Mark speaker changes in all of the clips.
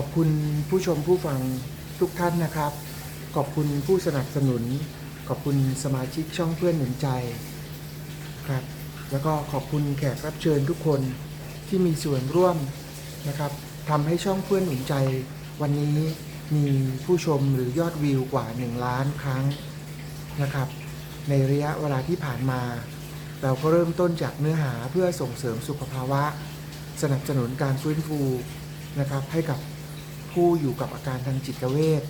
Speaker 1: อบคุณผู้ชมผู้ฟังทุกท่านนะครับ ขอบคุณผู้สนับสนุน ขอบคุณสมาชิกช่องเพื่อนหนุนใจครับ แล้วก็ขอบคุณแขกรับเชิญทุกคนที่มีส่วนร่วมนะครับทำให้ช่องเพื่อนหนุนใจ วันนี้มีผู้ชมหรือยอดวิวกว่า 1 ล้านครั้งนะครับ ในระยะเวลาที่ผ่านมา เราก็เริ่มต้นจากเนื้อหาเพื่อส่งเสริมสุขภาวะ สนับสนุนการฟื้นฟูนะครับให้กับ ผู้อยู่กับอาการทางจิตเวช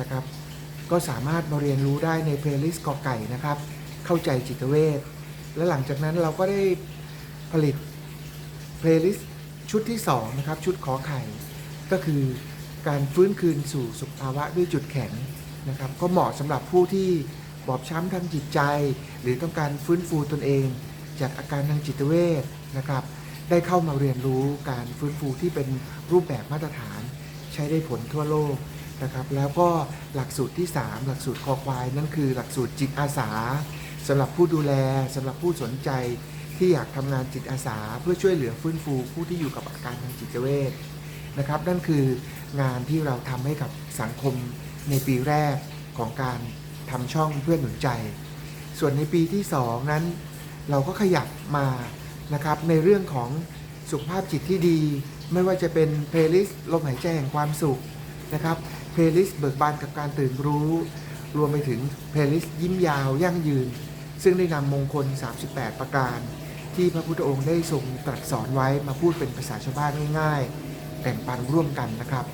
Speaker 1: นะครับ ก็สามารถมาเรียนรู้ได้ในเพลย์ลิสต์กอไก่นะครับ เข้าใจจิตเวชและหลังจากนั้นเราก็ได้ผลิตเพลย์ลิสต์ชุดที่2นะครับชุดขอไข่ ก็คือการฟื้นคืนสู่สุขภาวะด้วยจุดแข็งนะครับ ก็เหมาะสำหรับผู้ที่บอบช้ำทางจิตใจ หรือต้องการฟื้นฟูตนเอง จากอาการทางจิตเวชนะครับ ได้เข้ามาเรียนรู้การฟื้นฟูที่เป็นรูปแบบมาตรฐาน ใช้ได้ผลทั่วโลกนะครับแล้วก็หลักสูตรที่ 3 หลักสูตรคอควายนั่นคือหลักสูตรจิตอาสาสำหรับผู้ดูแลสำหรับผู้สนใจที่อยากทำงานจิตอาสา เพื่อช่วยเหลือฟื้นฟูผู้ที่อยู่กับอาการทางจิตเวชนะครับ นั่นคืองานที่เราทำให้กับสังคมในปีแรกของการทำช่องเพื่อนหนุนใจ ส่วนในปีที่ 2 นั้น เราก็ขยับมานะครับในเรื่องของสุขภาพจิตที่ดี ไม่ว่าจะเป็นเพลย์ลิสต์ลมหายใจแห่งความสุขนะครับเพลย์ลิสต์เบิกบานกับการตื่นรู้ รวมไปถึงเพลย์ลิสต์ยิ้มยาวยั่งยืน ซึ่งได้นำมงคล 38 ประการ ที่พระพุทธองค์ได้ทรงตรัสสอนไว้มาพูดเป็นภาษาชาวบ้านง่ายๆแบ่งปันร่วมกันนะครับ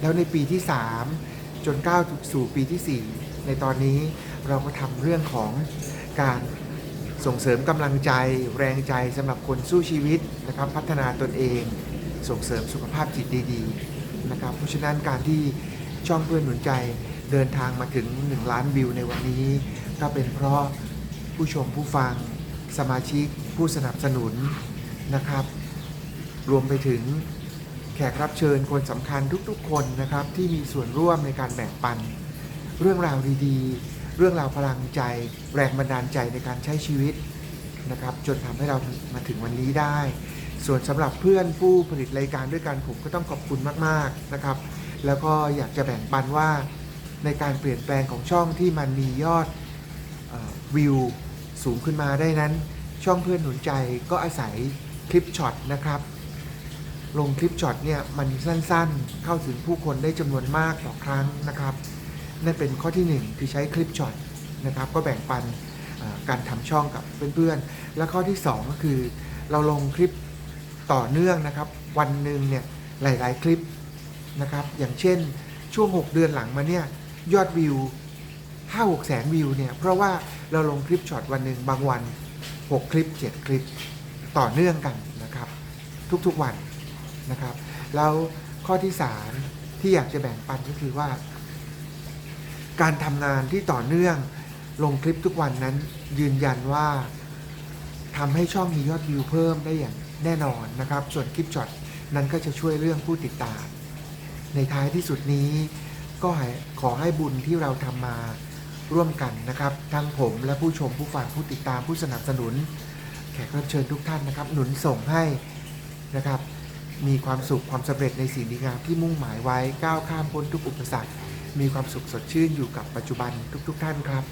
Speaker 1: แล้วในปีที่ 3 จนก้าวสู่ปีที่ 4 ในตอนนี้เราก็ทำเรื่องของการส่งเสริมกำลังใจ แรงใจสำหรับคนสู้ชีวิตนะครับ พัฒนาตนเอง ส่งเสริมสุขภาพจิตดีๆนะครับเพราะฉะนั้นการที่ช่องเพื่อนหนุนใจเดินทางมาถึง 1 ล้านวิวในวันนี้ ก็เป็นเพราะผู้ชมผู้ฟังสมาชิกผู้สนับสนุนนะครับ รวมไปถึงแขกรับเชิญคนสำคัญทุกๆ คนนะครับ ที่มีส่วนร่วมในการแบ่งปัน เรื่องราวดีๆ เรื่องราวพลังใจ แรงบันดาลใจในการใช้ชีวิตนะครับ จนทำให้เรามาถึงวันนี้ได้ ส่วนสำหรับเพื่อนผู้ผลิตรายการด้วยกันผมก็ต้องขอบคุณมากๆนะครับ แล้วก็อยากจะแบ่งปันว่าในการเปลี่ยนแปลงของช่องที่มันมียอดวิวสูงขึ้นมาได้นั้น ช่องเพื่อนหนุนใจก็อาศัยคลิปช็อตนะครับ ลงคลิปช็อตเนี่ยมันสั้นๆ เข้าถึงผู้คนได้จำนวนมากต่อครั้งนะครับ นั่นเป็นข้อที่ 1 คือใช้คลิปช็อตนะครับ ก็แบ่งปันการทำช่องกับเพื่อนๆ และข้อที่ 2 ก็คือเราลงคลิป ต่อเนื่องนะครับ วันหนึ่งเนี่ยหลาย ๆ คลิปนะครับ อย่างเช่นช่วง 6 เดือนหลังมาเนี่ยยอดวิว 5 6แสนวิวเนี่ยเพราะว่าเราลงคลิปช็อตวันหนึ่งบางวัน 6 คลิป 7 คลิปต่อเนื่องกันนะครับ ทุกๆวันนะครับ แล้วข้อที่ 3 ที่อยากจะแบ่งปันก็คือว่า การทำงานที่ต่อเนื่องลงคลิปทุกวันนั้นยืนยันว่าทำให้ช่องมียอดวิวเพิ่มได้อย่าง แน่นอนนะครับ ส่วนคลิปช็อตนั้นก็จะช่วยเรื่องผู้ติดตาม ในท้ายที่สุดนี้ก็ขอให้บุญที่เราทำมาร่วมกันนะครับ ทั้งผมและผู้ชมผู้ฟังผู้ติดตามผู้สนับสนุน แขกรับเชิญทุกท่านนะครับ หนุนส่งให้นะครับ มีความสุขความสำเร็จในสิ่งดีงามที่มุ่งหมายไว้ก้าวข้ามพ้นทุกอุปสรรค มีความสุขสดชื่นอยู่กับปัจจุบันทุก ๆ ท่านครับ